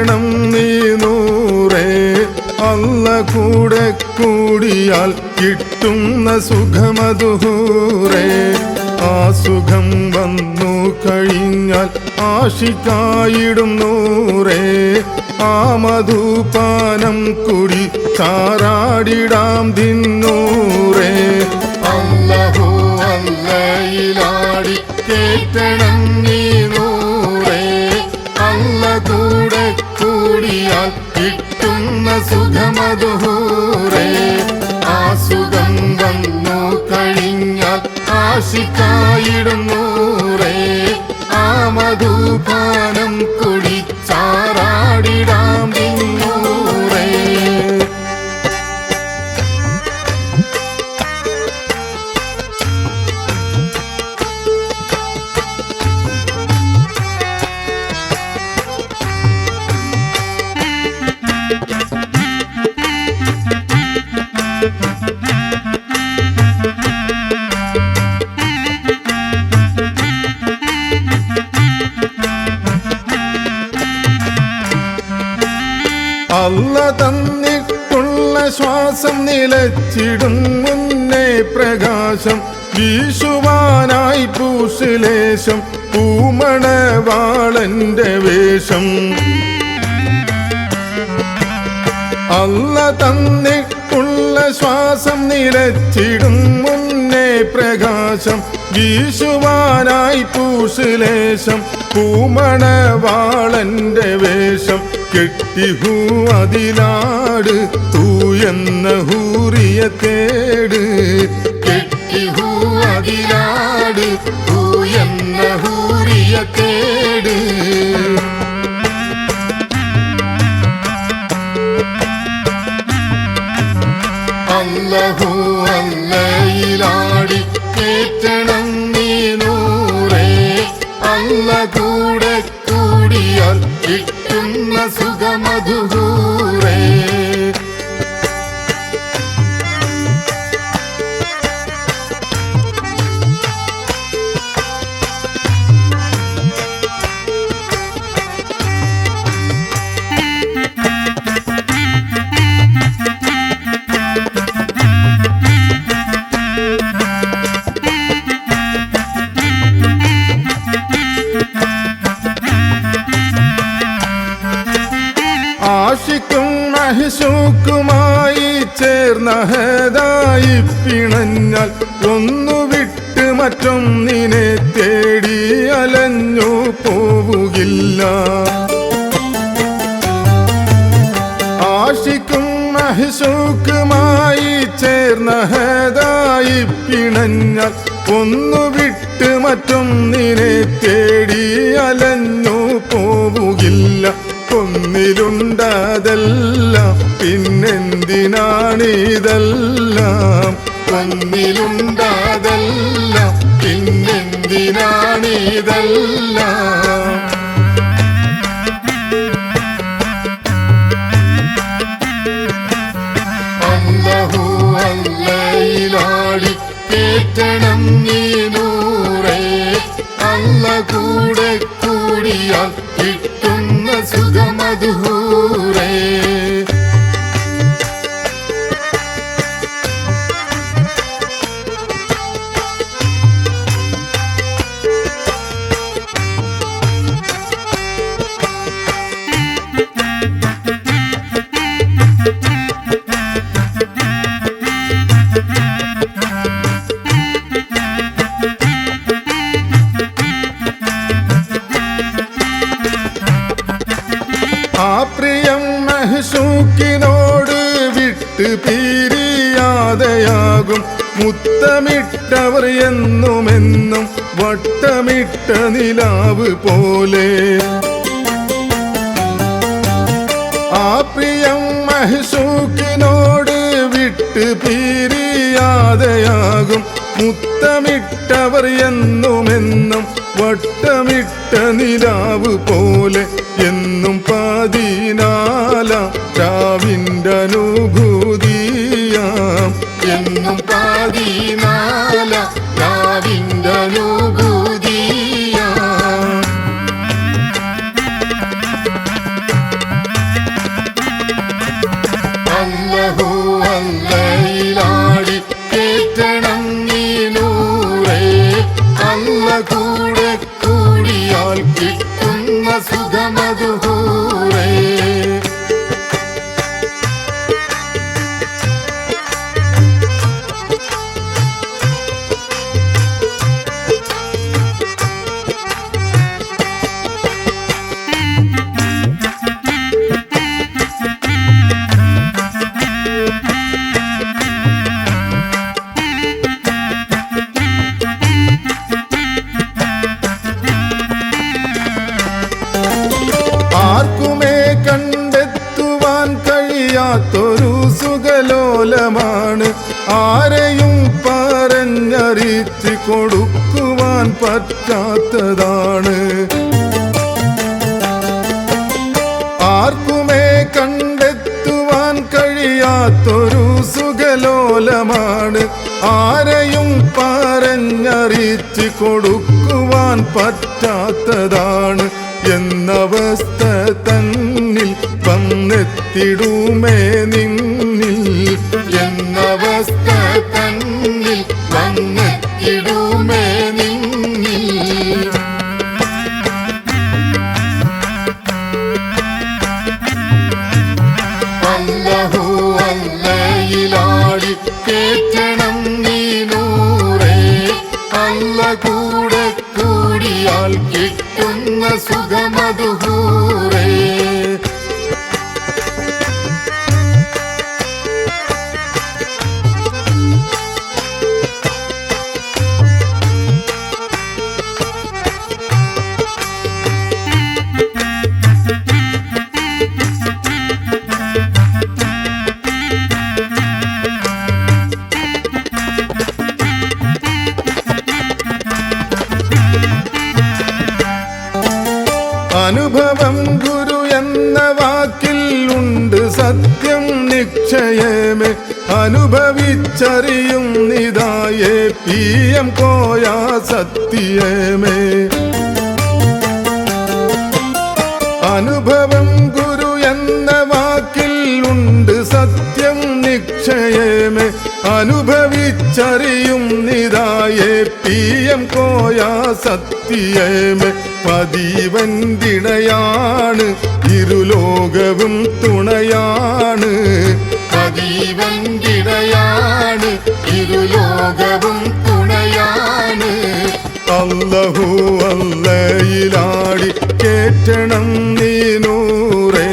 കേറ്റണം നീ നൂറേ. അല്ല കൂടെ കൂടിയാൽ കിട്ടുന്ന സുഖമതുഹൂറേ. ആ സുഖം വന്നു കഴിഞ്ഞാൽ ആശിക്കായിടും നൂറേ. ആ മധുപാനം കുടി ചാറാടിടാം ദിന്നൂറേ. സുഖമതുഹൂറേ ആ സുഖം വന്നു കഴിഞ്ഞാൽ ആശിക്കായിടുന്നൂറേ ആ മധുപാനം അല്ല തന്നിട്ടുള്ള ശ്വാസം നിലച്ചിടും മുന്നേ പ്രകാശം വീശുവാനായി പൂശിലേശം പൂമണവാളന്റെ വേഷം. അല്ല തന്നിട്ടുള്ള ശ്വാസം നിലച്ചിടും മുന്നേ പ്രകാശം വീശുവാനായി പൂശിലേശം പൂമണവാളന്റെ വേഷം. കെട്ടിഹൂ അതിലാട് തൂയെന്ന ഹൂറിയ തേട് കെട്ടിഹൂ അതിലാട് തൂയെന്ന ഹൂറിയ തേട് ചേർന്ന പിണഞ്ഞാൽ ഒന്നു വിട്ട് മറ്റൊന്നിനെ തേടി അലഞ്ഞു പോവുകില്ല. ആഷിക്കും ചേർന്ന ഹേതായി പിണഞ്ഞാൽ ഒന്നു വിട്ട് മറ്റൊന്നിനെ തേടി അലഞ്ഞു പോവുകില്ല. ഒന്നിലുണ്ടതെല്ലാം പിന്നെന്തിനാണിതെല്ലാം? കണ്ണിലുണ്ടാതല്ല പിന്നെന്തിനാണിതെല്ലാം? അല്ലഹു കേറ്റണം നീ നൂറേ കൂടെ കൂടിയാൽ കിട്ടുന്ന മഹസൂക്കിനോട് വിട്ട് പിരിയാതെയാകും. മുത്തമിട്ടവർ എന്നുമെന്നും വട്ടമിട്ട നിലാവ് പോലെ. ആ പ്രിയം മഹസൂക്കിനോട് വിട്ട് പിരിയാതെയാകും. മുത്തമിട്ടവർ എന്നുമെന്നും വട്ടമിട്ട നിലാവ് പോലെ എന്നും രാവിന്റെ അനുഭൂതിയാം. എന്നും പതിനാല രാവിന്റെ അനുഭൂതിയാം. അല്ലഹു അല്ലയിലാടി കേറ്റണം നീ നൂറേ അല്ല കൂടെ കൂടിയാൽ കിട്ടുന്ന സുഖമതുഹൂ. കൊടുക്കുവാൻ പറ്റാത്തതാണ്. ആർക്കുമേ കണ്ടെത്തുവാൻ കഴിയാത്തൊരു സുഖലോലമാണ്. ആരെയും പറഞ്ഞറിയിച്ച് കൊടുക്കുവാൻ പറ്റാത്തതാണ്. എന്നവസ്ഥ തന്നിൽ വന്നെത്തിടുമേ നിന്നിൽ. എന്നവസ്ഥ തന്നിൽ കിട്ടുന്ന സുഖമതുഹൂറേ അനുഭവം ഗുരു എന്ന വാക്കിൽ ഉണ്ട് സത്യം നിക്ഷയമേ അനുഭവിച്ചറിയും നിതായേ പി എം കോയാ സത്യമേ. അനുഭവം ഗുരു എന്ന വാക്കിൽ ഉണ്ട് സത്യം നിക്ഷയമേ അനുഭവിച്ചറിയും നിതായേ പി എം കോയാ സത്യമേ. പതിവന്തിണയാണ് ഇരുലോകവും തുണയാണ്. പതിവന്തിണയാണ് ഇരുലോകവും തുണയാണ്. അല്ലഹു അല്ലയിലാടി കേറ്റണം നീ നൂറേ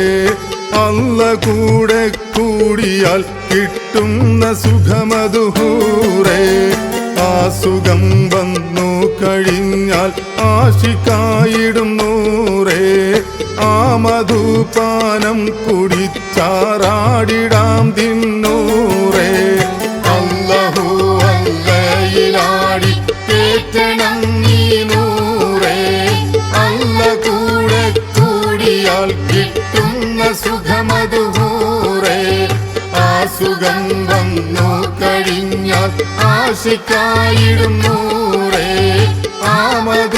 അല്ല കൂടെ കൂടിയാൽ കിട്ടുന്ന സുഖമതുഹൂറേ. ആ സുഖം വന്നു കഴിഞ്ഞാൽ ആശിക്കായിടും നൂറേ. ആ മധുപാനം കുടിച്ചാറാടിടാം തിന്നൂറേ. അല്ലഹു നീ കിട്ടുന്ന സുഖം വന്നു കഴിഞ്ഞാൽ ആ മധു